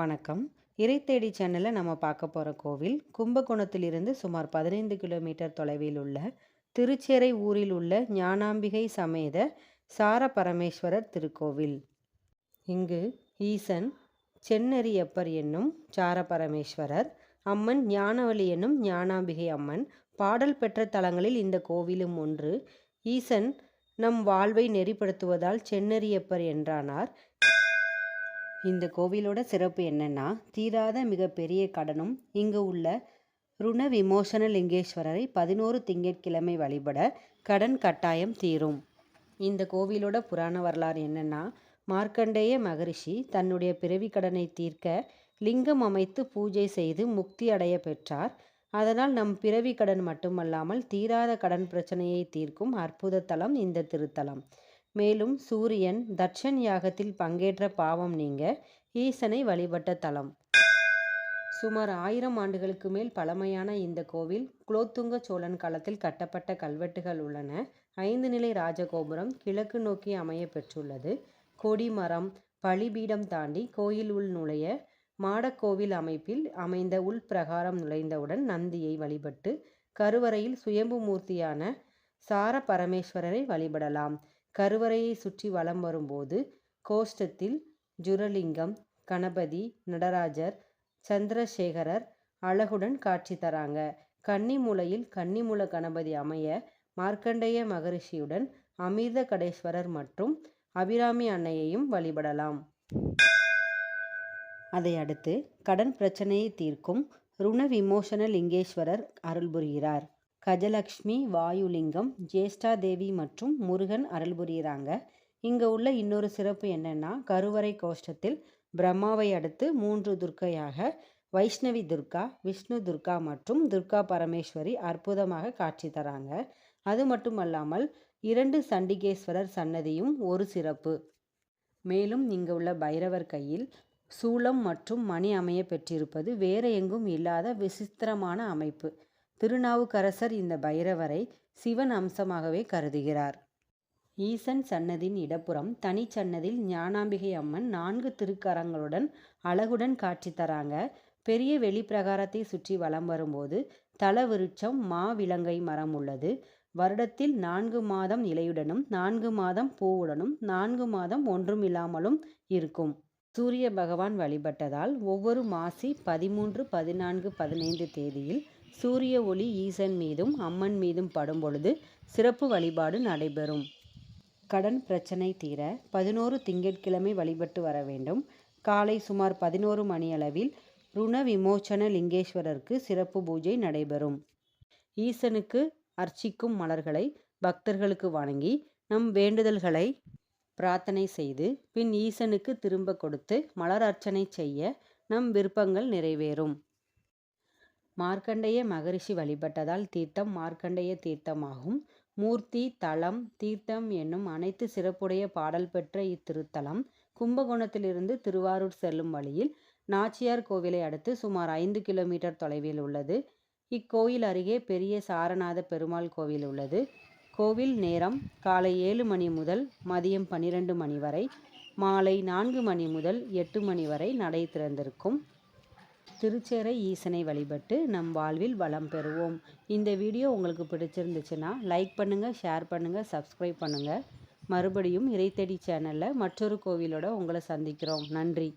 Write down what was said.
வணக்கம். இறைத்தேடி சேனலில் நம்ம பார்க்க போகிற கோவில் கும்பகோணத்திலிருந்து சுமார் பதினைந்து கிலோமீட்டர் தொலைவில் உள்ள திருச்சேரை ஊரில் உள்ள ஞானாம்பிகை சமேத சார பரமேஸ்வரர் திருக்கோவில். இங்கு ஈசன் சென்னரியப்பர் என்னும் சார பரமேஸ்வரர் அம்மன் ஞானவழி என்னும் ஞானாம்பிகை அம்மன் பாடல் பெற்ற தலங்களில் இந்த கோவிலும் ஒன்று. ஈசன் நம் வாழ்வை நெறிப்படுத்துவதால் சென்னரியப்பர் என்றானார். இந்த கோவிலோட சிறப்பு என்னென்னா தீராத மிகப்பெரிய கடனும் இங்கு உள்ள ருண விமோசன லிங்கேஸ்வரரை பதினோரு திங்கட்கிழமை வழிபட கடன் கட்டாயம் தீரும். இந்த கோவிலோட புராண வரலாறு என்னென்னா மார்க்கண்டேய மகரிஷி தன்னுடைய பிறவி கடனை தீர்க்க லிங்கம் அமைத்து பூஜை செய்து முக்தி அடைய பெற்றார். அதனால் நம் பிறவி கடன் மட்டுமல்லாமல் தீராத கடன் பிரச்சனையை தீர்க்கும் அற்புத தலம் இந்த திருத்தலம். மேலும் சூரியன் தட்சன் யாகத்தில் பங்கேற்ற பாவம் நீங்க ஈசனை வழிபட்ட தலம். சுமார் ஆயிரம் ஆண்டுகளுக்கு மேல் பழமையான இந்த கோவில் குலோத்துங்க சோழன் காலத்தில் கட்டப்பட்ட கல்வெட்டுகள் உள்ளன. ஐந்து நிலை ராஜகோபுரம் கிழக்கு நோக்கி அமைய பெற்றுள்ளது. கொடிமரம் பலிபீடம் தாண்டி கோயில் உள் நுழைய மாடக்கோவில் அமைப்பில் அமைந்த உள் பிரகாரம் நுழைந்தவுடன் நந்தியை வழிபட்டு கருவறையில் சுயம்பு மூர்த்தியான சார பரமேஸ்வரரை வழிபடலாம். கருவறையை சுற்றி வலம் வரும்போது கோஷ்டத்தில் ஜுரலிங்கம் கணபதி நடராஜர் சந்திரசேகரர் அழகுடன் காட்சி தராங்க. கன்னிமூலையில் கன்னிமூல கணபதி அமைய மார்க்கண்டேய மகரிஷியுடன் அமிர்த கடேஸ்வரர் மற்றும் அபிராமி அன்னையையும் வழிபடலாம். அதை அடுத்து கடன் பிரச்சனையை தீர்க்கும் ருண விமோசன லிங்கேஸ்வரர் அருள் புரிகிறார் கஜலக்ஷ்மி வாயுலிங்கம் ஜேஷ்டா தேவி மற்றும் முருகன் அருள் புரிகிறாங்க இங்கே உள்ள இன்னொரு சிறப்பு என்னென்னா கருவறை கோஷ்டத்தில் பிரம்மாவை அடுத்து மூன்று துர்க்கையாக வைஷ்ணவி துர்கா விஷ்ணு துர்கா மற்றும் துர்கா பரமேஸ்வரி அற்புதமாக காட்சி தராங்க. அது மட்டுமல்லாமல் இரண்டு சண்டிகேஸ்வரர் சன்னதியும் ஒரு சிறப்பு. மேலும் இங்கே உள்ள பைரவர் கையில் சூளம் மற்றும் மணி அமைய பெற்றிருப்பது வேற எங்கும் இல்லாத விசித்திரமான அமைப்பு. திருநாவுக்கரசர் இந்த பைரவரை சிவன் அம்சமாகவே கருதுகிறார். ஈசன் சன்னதின் இடப்புறம் தனிச்சன்னதில் ஞானாம்பிகை அம்மன் நான்கு திருக்கரங்களுடன் அழகுடன் காட்சி தராங்க. பெரிய வெளிப்பிரகாரத்தை சுற்றி வலம் வரும்போது தலவிருட்சம் மா விலங்கை மரம் உள்ளது. வருடத்தில் நான்கு மாதம் இலையுடனும் நான்கு மாதம் பூவுடனும் நான்கு மாதம் ஒன்றும் இல்லாமலும் இருக்கும். சூரிய பகவான் வழிபட்டதால் ஒவ்வொரு மாசி பதிமூன்று பதினான்கு பதினைந்து தேதியில் சூரிய ஒளி ஈசன் மீதும் அம்மன் மீதும் படும் பொழுது சிறப்பு வழிபாடு நடைபெறும். கடன் பிரச்சனை தீர பதினோரு திங்கட்கிழமை வழிபட்டு வர வேண்டும். காலை சுமார் பதினோரு மணியளவில் ருண விமோச்சன லிங்கேஸ்வரருக்கு சிறப்பு பூஜை நடைபெறும். ஈசனுக்கு அர்ச்சிக்கும் மலர்களை பக்தர்களுக்கு வணங்கி நம் வேண்டுதல்களை பிரார்த்தனை செய்து பின் ஈசனுக்கு திரும்ப கொடுத்து மலர் அர்ச்சனை செய்ய நம் விருப்பங்கள் நிறைவேறும். மார்க்கண்டேய மகரிஷி வழிபட்டதால் தீர்த்தம் மார்க்கண்டேய தீர்த்தமாகும். மூர்த்தி தலம் தீர்த்தம் என்னும் அனைத்து சிறப்புடைய பாடல் பெற்ற இத்திருத்தலம் கும்பகோணத்திலிருந்து திருவாரூர் செல்லும் வழியில் நாச்சியார் கோவிலை அடுத்து சுமார் ஐந்து கிலோமீட்டர் தொலைவில் உள்ளது. இக்கோயில் அருகே பெரிய சாரநாத பெருமாள் கோவில் உள்ளது. கோவில் நேரம் காலை ஏழு மணி முதல் மதியம் பனிரெண்டு மணி வரை மாலை நான்கு மணி முதல் எட்டு மணி வரை நடை திறந்திருக்கும். திருச்சேரை ஈசனை வழிபட்டு நம் வாழ்வில் வளம் பெறுவோம். இந்த வீடியோ உங்களுக்கு பிடிச்சிருந்துச்சுன்னா லைக் பண்ணுங்கள் ஷேர் பண்ணுங்கள் சப்ஸ்கிரைப் பண்ணுங்கள் மறுபடியும் இறைத்தடி சேனலில் மற்றொரு கோவிலோட உங்களை சந்திக்கிறோம். நன்றி.